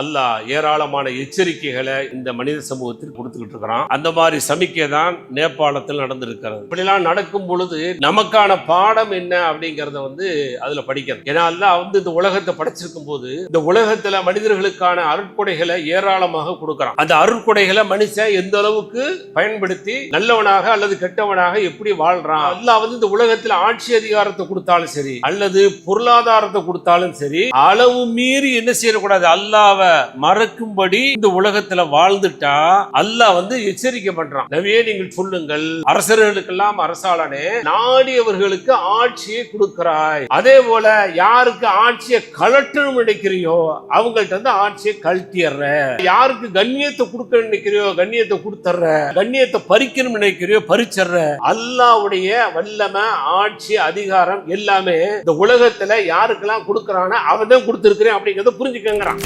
அல்லாஹ் ஏராளமான எச்சரிக்கைகளை இந்த மனித சமூகத்தில் கொடுத்துக்கிட்டு இருக்கிறான். அந்த மாதிரி சமிக்கை தான் நேபாளத்தில் நடந்திருக்கிறது. இப்படிலாம் நடக்கும் பொழுது நமக்கான பாடம் என்ன அப்படிங்கிறத வந்து அதுல படிக்கிறது ஏன்னா அல்லாஹ் வந்து இந்த உலகத்தை படைச்சிருக்கும் போது இந்த உலகத்துல மனிதர்களுக்கான அருட்கொடைகளை ஏராளமாக கொடுக்கறான். அந்த அருட்கொடைகளை மனுஷன் எந்த அளவுக்கு பயன்படுத்தி நல்லவனாக அல்லது கெட்டவனாக எப்படி வாழ்றான்? அல்லாஹ் வந்து இந்த உலகத்துல ஆட்சி அதிகாரத்தை கொடுத்தாலும் சரி அல்லது பொருளாதாரத்தை கொடுத்தாலும் சரி அளவு மீறி என்ன செய்யக்கூடாது? அல்லாவை மறக்கும்படி இந்த உலகத்துல வாழ்ந்துட்டா அல்லாஹ் வந்து எச்சரிக்கை பண்றான். நவியே நீங்கள் சொல்லுங்கள். அரசர்களுக்கெல்லாம் அரசாளனே நாடியவர்களுக்கு ஆட்சியை கொடுக்கிறாய். அதே போல யாருக்கு ஆட்சியை கலட்டணும் நினைக்கிறியோ அவங்கள்ட்ட வந்து ஆட்சியை கழட்டிடுற யாருக்கு கண்ணியத்தை கொடுக்க நினைக்கிறியோ கண்ணியத்தை கொடுத்துட்ற கண்ணியத்தை பறிக்கணும் நினைக்கிறியோ பறிச்சிடுற அல்லாவுடைய வல்லமை ஆட்சி அதிகாரம் எல்லாமே இந்த உலகத்துல யாருக்கெல்லாம் கொடுக்கறானோ அவன் தான் கொடுத்துருக்கிறேன் அப்படிங்கறத புரிஞ்சுக்கங்கிறான்.